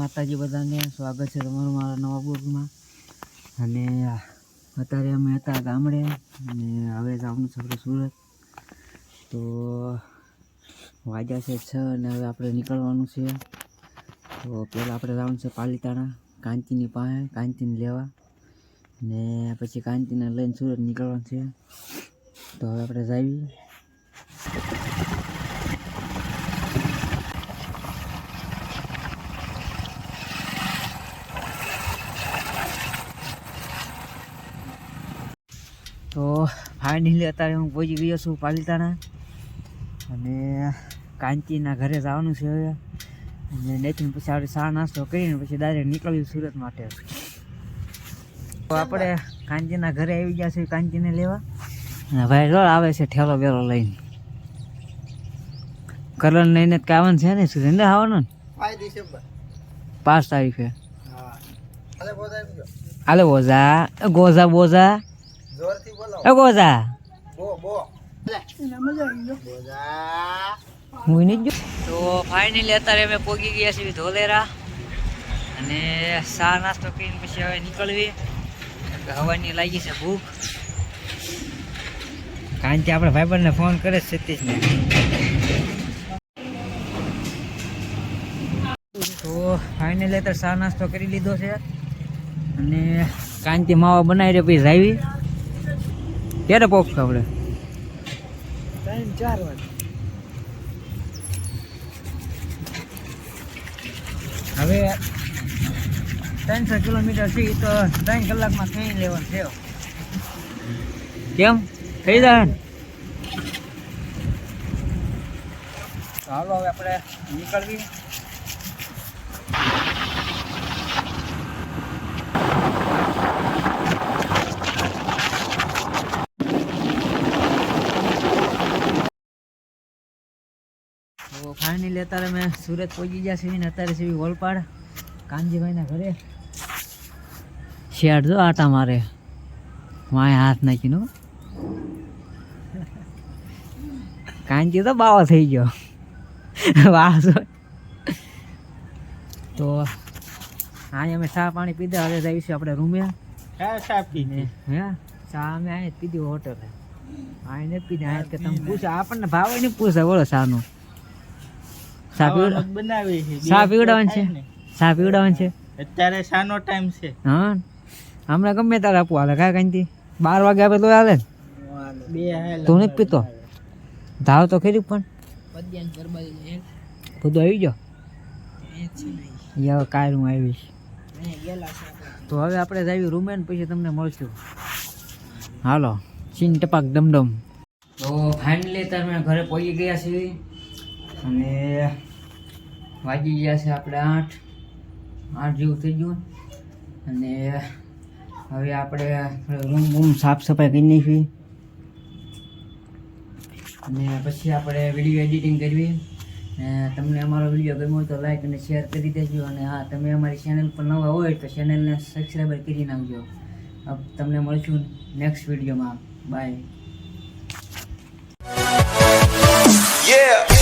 માતાજી બધાને સ્વાગત છે તમારું મારા નવા બ્લોગમાં. અને અત્યારે અમે હતા ગામડે અને હવે જવાનું છે સુરત. તો વાગ્યા છે છ અને હવે આપણે નીકળવાનું છે. તો પહેલાં આપણે જવાનું છે પાલીતાણા, કાંતિની પાસે, કાંતિને લેવા. ને પછી કાંતિને લઈને સુરત નીકળવાનું છે. તો હવે આપણે જાવી તો ફાઇનલી અત્યારે હું પહોંચી ગયો છું પાલિતાણા. અને કાંતિના ઘરે જવાનું છે હવે. અને નીતિન પછી આપણે ચા નાસ્તો કરીને પછી ડાયરેક્ટ નીકળ્યું સુરત માટે. તો આપણે કાંતિના ઘરે આવી ગયા છે કાંતિને લેવા. અને ભાઈ રોડ આવે છે ઠેલો બેલો લઈને. કલર લઈને જ કાવન છે ને સુરેન્દ્ર આવવાનું ને? પાંચ તારીખે. હાલે ગોઝા ગોઝા બોઝા જોરથી બોલો. એ ગોઝા બો બો. મજા આવી ગયો બોલા હું તો ફાઇનલી અત્યારે અમે પોગી ગયા છીએ ધોલેરા. અને ચા નાસ્તો કરીને પછી હવે નીકળવી. હવાની લાગી છે ભૂખ. કારણ કે આપણે ભાઈબંધને ફોન કરે છે સતીશને. તો ફાઇનલી અત્યારે ચા નાસ્તો કરી લીધો છે. અને કાંતિ માવા બનાવી રે પછી જાવી ક્યારે પહોંચશું આપણે ત્રણ ચાર વાગે હવે ત્રણસો કિલોમીટર છે તો ત્રણ કલાકમાં થઈ લેવાનું છે. કેમ? થઈ જાય ને? હાલો હવે આપણે નીકળવી. તો ફાઇનલી અત્યારે અમે સુરત પહોંચી ગયા છીએ ને અત્યારે છે ઓલપાડ કાનજીભાઈના ઘરે. શિયાળ જો આટા મારે. માય હાથ નાખીનો કાનજી તો બાવો થઈ ગયો. વાહ તો હા અમે ચા પાણી પીધા હવે જઈશું આપણે રૂમે. ચા સાપી ને. હે? ચા અમે અહીંયા પીધી હોટલે. અહીં જ પીધી કે તમે પૂછો. આપણને ભાવે નહીં પૂછે બોલો ચાનું. ચા પીવડા બનાવી છે સાપી ઉડાવવાનું છે. સાપી ઉડાવવાનું છે. અત્યારે શાનો ટાઈમ છે. હા. હમણાં ગમે તારે આપવું હાલે. કાંઈ કાંઈથી બાર વાગે આપે તો હાલે બે તું નથી પીતો? ધાવ તો ખરી પણ. બધું આવી ગયો? યાર કાલ હું આવીશ તો હવે આપણે જાવી રૂમે ને પછી તમને મળશું. હાલો. ચીન ટપાક ડમડમ તો ફાઇનલી તમે ઘરે પહોંચી ગયા છીએ. અને વાગી ગયા છે આપણે આઠ. આઠ જેવું થઈ ગયું અને હવે આપણે રૂમ બૂમ સાફ સફાઈ કરી નાખી અને પછી આપણે વીડિયો એડિટિંગ કરવી. તમને અમારો વીડિયો ગમ્યો તો લાઈક અને શેર કરી દેજો. અને હા, તમે અમારી ચેનલ પર નવા હોય તો ચેનલને સબસ્ક્રાઈબર કરી નાખજો. તમને મળશું નેક્સ્ટ વિડીયોમાં બાય Yeah.